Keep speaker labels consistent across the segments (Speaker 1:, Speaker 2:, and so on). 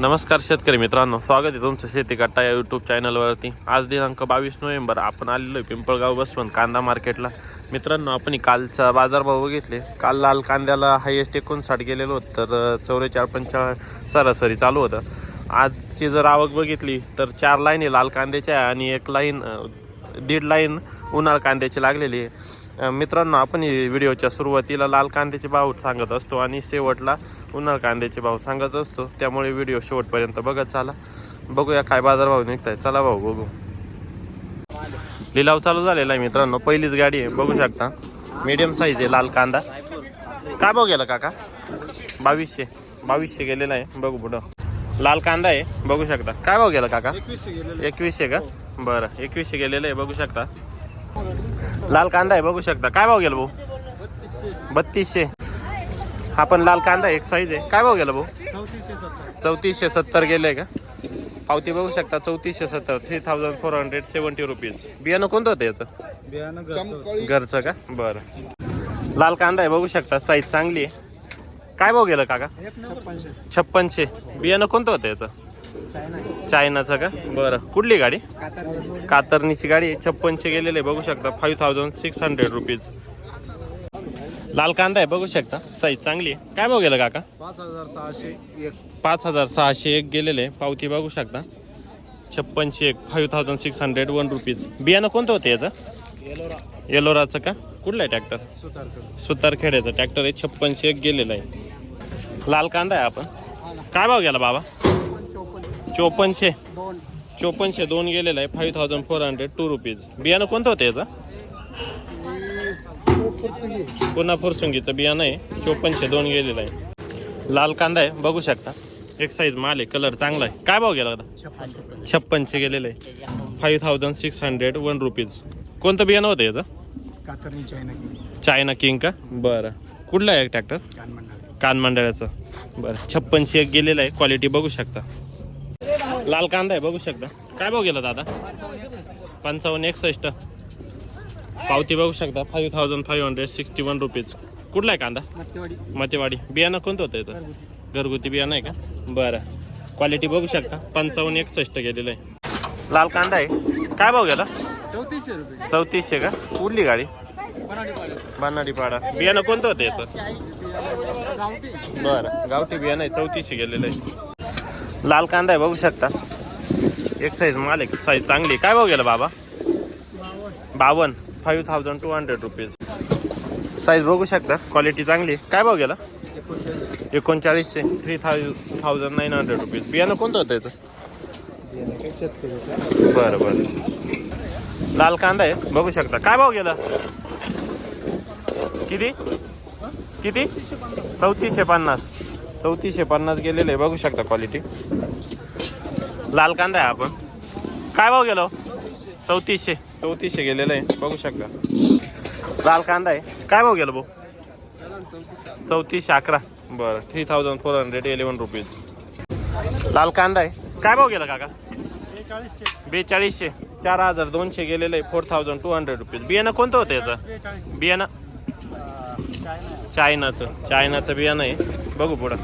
Speaker 1: नमस्कार शेतकरी मित्रांनो स्वागत आहे तुमचं शेती कट्टा या यूट्यूब चॅनलवरती आज दिनांक बावीस नोव्हेंबर आपण आलेलो आहे पिंपळगाव बसवंत कांदा मार्केटला. मित्रांनो आपण कालचा बाजारभाव बघितले. काल लाल कांद्याला हायेस्ट एकोणसाठ गेलेलो तर चौवेचाळ पंचाळीस सरासरी चालू होतं. आजची जर आवक बघितली तर चार लाईन आहे लाल कांद्याच्या आणि एक लाईन दीड लाईन उन्हाळ कांद्याची लागलेली आहे. मित्रांनो आपण व्हिडिओच्या सुरुवातीला लाल कांद्याचे भाव सांगत असतो आणि शेवटला उन्हाळ कांद्याचे भाव सांगत असतो. त्यामुळे व्हिडिओ शेवटपर्यंत बघत चाला. बघूया काय बाजारभाव निघताय. चला भाऊ बघू. लिलाव चालू झालेला आहे मित्रांनो. पहिलीच गाडी आहे. बघू शकता. मीडियम साईज आहे लाल कांदा. काय भाव गेला काका? बावीसशे. बावीसशे गेलेला आहे. बघू पुढं. लाल कांदा आहे. बघू शकता. काय भाव गेला काका? एकवीसशे का? बरं. एकवीसशे गेलेलं आहे. बघू शकता. लाल कांदा आहे. बघू शकता. काय भाव गेला भाऊ? बत्तीसशे. हा पण लाल कांदा एक साईज आहे. काय भाव गेला भाऊ? चौतीसशे सत्तर गेले का? पावती बघू शकता चौतीसशे सत्तर. Three thousand four hundred seventy rupees बियाणं कोणतं होतं याचं? घरचं का? बरं. लाल कांदा आहे बघू शकता. साईज चांगली आहे. काय भाव गेलं काका? छप्पनशे. बियाणं कोणतं होतं याचं? चायनाचं का? बरं. कुठली गाडी? कातरणीची गाडी आहे. छप्पनशे गेलेले आहे, बघू शकता. Five thousand six hundred rupees लाल कांदा आहे बघू शकता. साईज चांगली आहे. काय भाव गेलं काका?
Speaker 2: पाच हजार सहाशे एक.
Speaker 1: पाच हजार सहाशे एक गेलेले. पावती बघू शकता. छप्पनशे एक. Five thousand six hundred one rupees बियाणं कोणतं होतं याचं?
Speaker 2: येलोरा
Speaker 1: येलोराचं का? कुठलं आहे ट्रॅक्टर? सुतारखेड्याचं ट्रॅक्टर आहे छप्पनशे एक गेलेलं आहे. लाल कांदा आहे आपण. काय भाव गेला बाबा? चोपनशे चोपनशे दोन. गेलेलं आहे. Five thousand four hundred two rupees बियाणं कोणतं होतं याचं? पुन्हा फुरसुंगीचं बियाणं आहे चोपनशे दोन गेलेलं आहे. लाल कांदा आहे बघू शकता. एक साईज माल आहे कलर चांगला आहे. काय भाव गेला
Speaker 2: छप्पन
Speaker 1: छप्पनशे गेलेलं आहे. Five thousand six hundred one rupees कोणतं बियाणं होतं याचं?
Speaker 2: China
Speaker 1: king. का? बरं. कुठलं आहे ट्रॅक्टर कान मंडळाचं. बरं. छप्पनशे एक गेलेलं आहे क्वालिटी बघू शकता. लाल कांदा आहे बघू शकता. काय भाव गेला दादा? पंचावन्न एकसष्ट. पावती बघू शकता. Five thousand five hundred sixty one rupees कुठला आहे कांदा? मतेवाडी बियाणं कोणतं होतं याचं घरगुती. बियाणं आहे का? बरं. क्वालिटी बघू शकता. पंचावन्न एकसष्ट गेलेलं आहे. लाल कांदा आहे. काय भाव गेला?
Speaker 2: चौतीसशे रुपये.
Speaker 1: चौतीसशे का? कुठली गाडी? बानाडी पाडा बियाणं कोणतं होतं याचं
Speaker 2: गावठी.
Speaker 1: बरं. गावठी बियाणं आहे. चौतीसशे गेलेलं आहे. लाल कांदा आहे बघू शकता. एक साईज माल आहे. साईज चांगली. काय भाव गेला बाबा? बावन्न. Five thousand two hundred rupees size बघू शकता. क्वालिटी चांगली. आहे. काय भाव गेला? एकोणचाळीसशे. Three thou thousand nine hundred rupees बियाणं कोणतं होतं याचं बरं बरं. लाल कांदा आहे. बघू शकता. काय भाव गेला? किती? किती? चौतीसशे पन्नास. चौतीसशे पन्नास गेलेले. आहे बघू शकता क्वालिटी लाल कांदा आहे आपण काय भाव गेलो हो? चौतीसशे. चौतीसशे गेलेलं आहे. बघू शकता. लाल कांदा आहे. काय भाव गेलो भाऊ? चौतीसशे अकरा. बरं three thousand four hundred eleven rupees लाल कांदा आहे. काय भाव गेला काका? बेचाळीसशे. चार हजार दोनशे गेलेलं आहे four thousand two hundred rupees बियाणं कोणतं होतं याचं? बियाणं? चायनाचं. चायनाचं बियाणं आहे. बघू पुढं.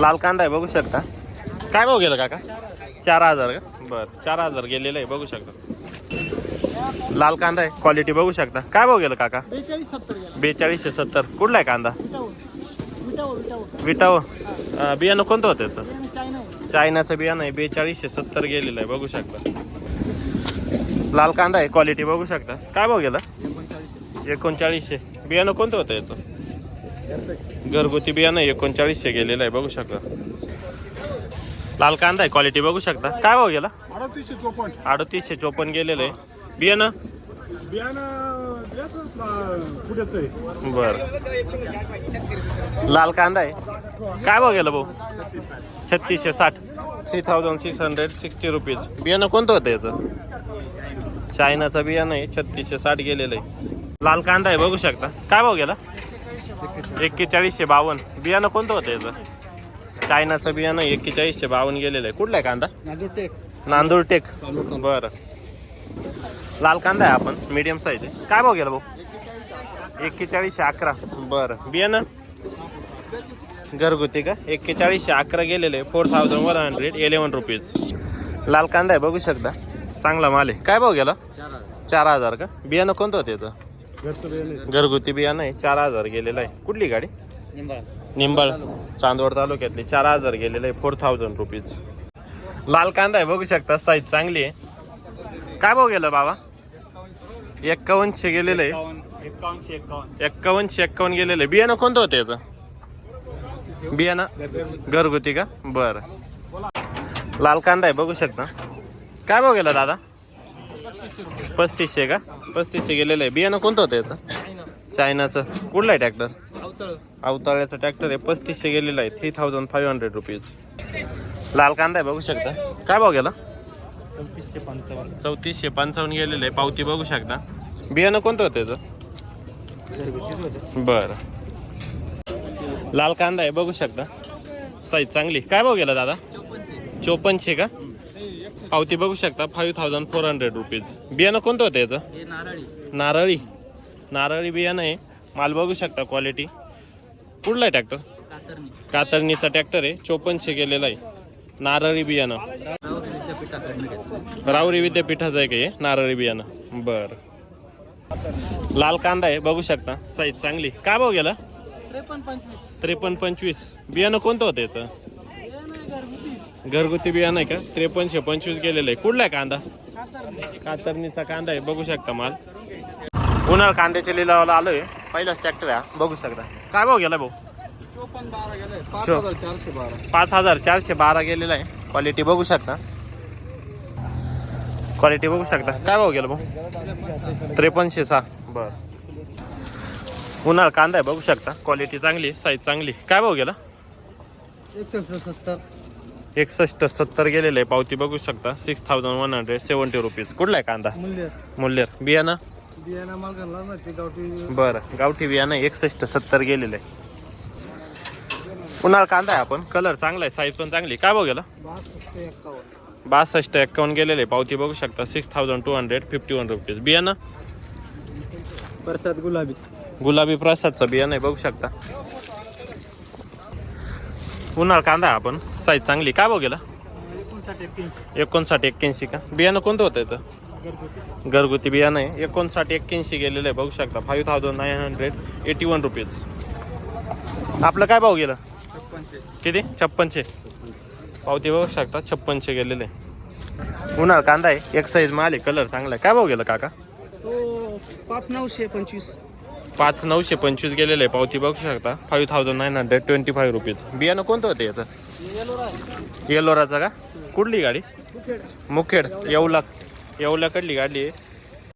Speaker 1: लाल कांदा आहे बघू शकता. काय भाव गेलं काका? चार हजार का? बरं चार हजार गेलेलं आहे बघू शकता. लाल कांदा आहे. क्वालिटी बघू शकता. काय भाव गेलं काका? बेचाळीसशे सत्तर कुठला आहे कांदा?
Speaker 2: विटावर
Speaker 1: विटावं बियाणं कोणतं होतं चायनाचं बियाणं आहे. बेचाळीसशे सत्तर गेलेलं आहे. बघू शकता. लाल कांदा आहे. क्वालिटी बघू शकता. काय भाव गेला?
Speaker 2: एकोणचाळीस
Speaker 1: एकोणचाळीसशे बियाणं कोणतं होतं याचं? घरगुती बियाणं आहे, एकोणचाळीसशे गेलेलं आहे. बघू शकता. लाल कांदा आहे. क्वालिटी बघू शकता. काय भाव गेला?
Speaker 2: अडतीसशे चोपन्न.
Speaker 1: अडतीसशे चोपन्न गेलेलं आहे. बियाणं? बरं. लाल कांदा आहे. काय भाव गेला भाऊ? छत्तीसशे साठ. Three thousand six hundred sixty rupees बियाणं कोणतं होतं याचं? चायनाचं बियाणं आहे. छत्तीसशे साठ गेलेलं आहे. लाल कांदा आहे बघू शकता. काय भाव गेला? एक्केचाळीसशे बावन्न. बियाणं कोणतं होतं याचं? चायनाचं बियाणं एक्केचाळीसशे बावन्न गेलेलं आहे. कुठलं आहे कांदा?
Speaker 2: नांदुरटेक.
Speaker 1: नांदूर टेक बरं. लाल कांदा आहे आपण मीडियम साईज आहे. काय भाव गेला भाऊ? एक्केचाळीसशे अकरा. बरं. बियाणं? घरगुती का? एक्केचाळीसशे अकरा गेलेले four thousand one hundred eleven rupees लाल कांदा आहे बघू शकता. चांगला माल आहे. काय भाव गेला? चार हजार का? बियाणं कोणतं होतं घरगुती बियाणं आहे. चार हजार गेलेलं आहे. कुठली गाडी? निंबाळ. चांदवड तालुक्यातली. चार हजार गेलेलं आहे. फोर थाउजंड रुपीज लाल कांदा आहे बघू शकता. साईज चांगली आहे. काय भाव गेलं बाबा? एक्कावन्नशे गेलेलं? आहे
Speaker 2: एकावन्नशे एकावन्न.
Speaker 1: एक्कावन्नशे एक्कावन्न गेलेलं. आहे बियाणं कोणतं होतं याचं? बियाणं? घरगुती का? बरं. लाल कांदा आहे बघू शकता. काय भाव गेला दादा? पस्तीसशे का? पस्तीसशे गेलेलं. आहे बियाणं कोणतं होतं याचं? चायनाचं. कुठलं आहे ट्रॅक्टर? अवताळ्याचं ट्रॅक्टर आहे. पस्तीसशे गेलेलं आहे. Three thousand five hundred rupees. लाल कांदा आहे बघू शकता. काय भाव गेला?
Speaker 2: चौतीसशे पंचावन्न.
Speaker 1: चौतीसशे पंचावन्न गेलेलं आहे. पावती बघू शकता. बियाणं कोणतं होतं याचं?
Speaker 2: घरगुतीच होते.
Speaker 1: बर. लाल कांदा आहे बघू शकता. साईज चांगली. काय भाव गेला दादा? चोपनशे का? पावती बघू शकता. Five thousand four hundred rupees बियाणं कोणतं होतं याचं?
Speaker 2: नारळी.
Speaker 1: नारळी. नारळी बियाणं आहे. माल बघू शकता क्वालिटी कुठला आहे ट्रॅक्टर
Speaker 2: कातरणी.
Speaker 1: कातरणीचा ट्रॅक्टर आहे. चोपनशे गेलेला आहे. नारळी बियाणं. रावरी विद्यापीठाचं आहे का हे? नारळी बियाणं. बर. लाल कांदा आहे बघू शकता. साईज चांगली. काय भाव गेला?
Speaker 2: त्रेपन्न पंचवीस.
Speaker 1: बियाणं कोणतं होतं याचं? घरगुती बियाणं आहे का? त्रेपन्नशे पंचवीस गेलेलं आहे. कुठला आहे कांदा? कातरणीचा कांदा आहे. बघू शकता माल. उन्हाळ कांद्याच्या लिलावाला आलोय. पहिलाच ट्रॅक्टर आहे. बघू शकता. काय भाव गेला भाऊ?
Speaker 2: गेले. बारा.
Speaker 1: पाच हजार चारशे बारा गेलेला आहे. क्वालिटी बघू शकता. क्वालिटी बघू शकता. काय भाव गेला भाऊ? त्रेपन्नशे सहा. बर. उन्हाळ कांदा आहे बघू शकता. क्वालिटी चांगली साईज चांगली काय भाव गेला?
Speaker 2: एकशे सत्तर
Speaker 1: एकसष्ट सत्तर गेलेलं आहे पावती बघू शकता. Six thousand one hundred seventy rupees कुठला आहे कांदा?
Speaker 2: मूल्य
Speaker 1: मूल्य बियाणं? बरं. गावठी बियाणं एकसष्ट सत्तर गेलेलं आहे. उन्हाळ कांदा आहे आपण. कलर चांगला आहे साईज पण चांगली काय भाव गेला?
Speaker 2: बासष्ट एक्कावन्न
Speaker 1: गेलेले. पावती बघू शकता. Six thousand two hundred fifty one rupees बियाणं?
Speaker 2: प्रसाद गुलाबी.
Speaker 1: गुलाबी प्रसादचं बियाणं आहे बघू शकता. उन्हाळ कांदा आपण. साईज चांगली. काय गेला?
Speaker 2: एकोणसाठ एक्क्याऐंशी.
Speaker 1: का? बियाणं कोणतं होतं याचं
Speaker 2: घरगुती.
Speaker 1: घरगुती बियाणं आहे. एकोणसाठ एक्क्याऐंशी गेलेलं आहे बघू शकता. Five thousand nine hundred eighty one rupees आपलं काय भाव गेलं? किती? छप्पनशे. पावती बघू शकता छप्पनशे गेलेले. उन्हाळ कांदा आहे एक साईज माल आहे कलर चांगला आहे. काय भाव गेलं काका?
Speaker 2: पाच नऊशे पंचवीस.
Speaker 1: पाच नऊशे पंचवीस गेलेलं आहे पावती बघू शकता. Five thousand nine hundred twenty five rupees बियाणं कोणतं होतं याचं? येलोराचं का? कुठली गाडी? मुखेड. येवला येवल्याकडली गाडी आहे.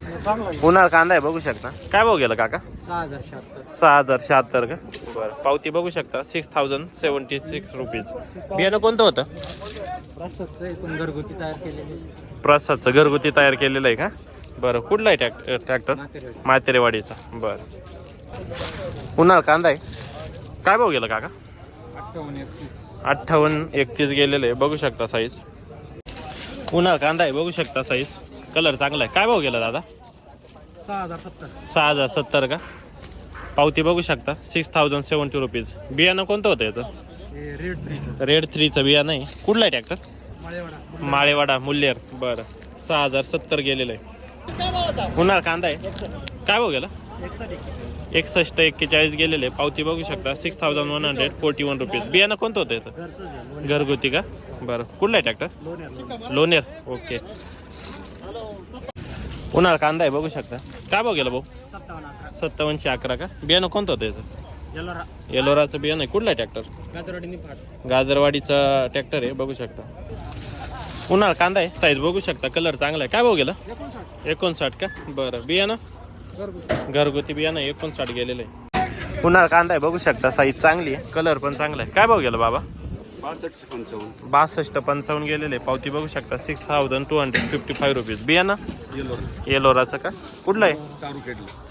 Speaker 1: उन्हाळ कांदा आहे बघू शकता. काय भाव गेलं काका?
Speaker 2: सहा हजार शहात्तर.
Speaker 1: सहा हजार शहात्तर का? बरं. पावती बघू शकता. Six thousand seventy six rupees बियाणं कोणतं होतं?
Speaker 2: घरगुती तयार केलेली.
Speaker 1: प्रसादचं घरगुती तयार केलेलं आहे का? बरं. कुठला आहे ट्रॅक्ट ट्रॅक्टर मातेरेवाडीचा बरं. उन्हाळ कांदा आहे. काय भाव गेलं काका?
Speaker 2: अठ्ठावन्न एकतीस.
Speaker 1: गेलेलं आहे. बघू शकता साईज उन्हाळ कांदा आहे बघू शकता साईज कलर चांगला आहे. काय भाव गेला दादा?
Speaker 2: सहा हजार सत्तर.
Speaker 1: सहा हजार सत्तर का? पावती बघू शकता. सिक्स थाउजंड सेवन्टी रुपीज बियाणं कोणतं होतं याचं?
Speaker 2: हे रेड थ्रीचं
Speaker 1: रेड थ्रीचं बियाणं आहे. कुठला आहे ट्रॅक्टर
Speaker 2: माळेवाडा.
Speaker 1: माळेवाडा मुल्लेर. बरं. सहा हजार सत्तर गेलेलं आहे. उन्हाळ कांदा आहे. काय भाव गेला?
Speaker 2: एकसठ
Speaker 1: एकसष्ट एक्केचाळीस गेलेले पावती बघू शकता. Six thousand one hundred forty one rupees बियाणं कोणतं होतं याचं? घरगुती का? बरं. कुठला आहे ट्रॅक्टर लोनेर ओके उन्हाळ कांदा आहे बघू शकता. काय भाव गेला भाऊ? सत्तावनशे अकरा. का? बियाणं कोणतं होतं याचं?
Speaker 2: येलोरा.
Speaker 1: येलोराचं बियाणं आहे. कुठला आहे ट्रॅक्टर गाजरवाडीचा ट्रॅक्टर आहे बघू शकता. उन्हाळ कांदा आहे साईज बघू शकता. कलर चांगला आहे. काय भाव गेला?
Speaker 2: एकोणसाठ.
Speaker 1: का? बरं. बियाणं?
Speaker 2: घरगुती.
Speaker 1: घरगुती बियाणं एकोणसाठ गेलेलं आहे. उन्हाळ कांदा आहे बघू शकता. साईज चांगली आहे. कलर पण चांगला आहे. काय भाव गेला बाबा?
Speaker 2: बासष्ट पंचावन्न.
Speaker 1: बासष्ट पंचावन्न गेलेले. पावती बघू शकता. Six thousand two hundred fifty five rupees
Speaker 2: येलोरा
Speaker 1: येलोराचं का? कुठलं आहे?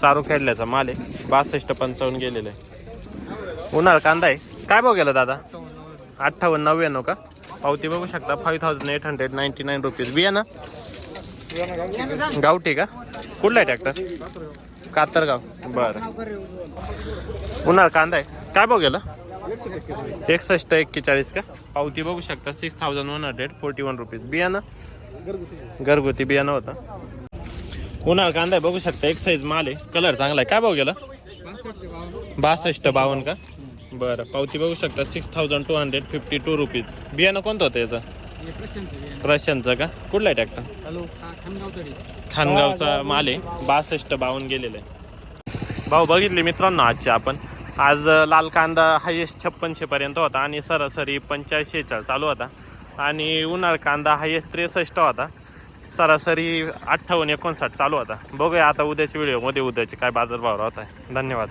Speaker 1: चारू खेळल्याचा माल आहे. बासष्ट पंचावन्न गेलेलं. आहे उन्हाळ कांदा आहे. काय भाव गेला दादा? अठ्ठावन्न नव्याण्णव का? पावती बघू शकता. Five thousand eight hundred ninety nine rupees बियाणं? गावठी का? कुठला आहे ट्रॅक्टर कातरगाव. बरं. उन्हाळ कांदा आहे. काय भाव गेला? एकसष्ट एक्केचाळीस का? पावती बघू शकता. Six thousand one hundred forty one rupees बियाणं? घरगुती बियाणं होतं. उन्हाळा कांदा आहे बघू शकता. एक साईज माल आहे. कलर चांगला आहे. काय भाऊ गेला? बासष्ट बावन्न का? बरं. पावती बघू शकता. Six thousand two hundred fifty two rupees बियाणं कोणतं होतं याचं? रशियनचं का? कुठला आहे ट्रॅक्टर खानगावचा माल आहे. बासष्ट बावन्न गेलेलं आहे. भाऊ बघितले मित्रांनो आजचे आपण. आज लाल कांदा हायेस्ट छप्पनशे पर्यंत होता आणि सरासरी पंच्याऐंशी चालू होता. आणि उन्हाळ कांदा हायेस्ट त्रेसष्ट होता. सरासरी अठ्ठावन्न एकोणसाठ चालू होता. बघूया आता उद्याच्या व्हिडिओमध्ये उद्याचे काय बाजारभाव राहत आहे. धन्यवाद.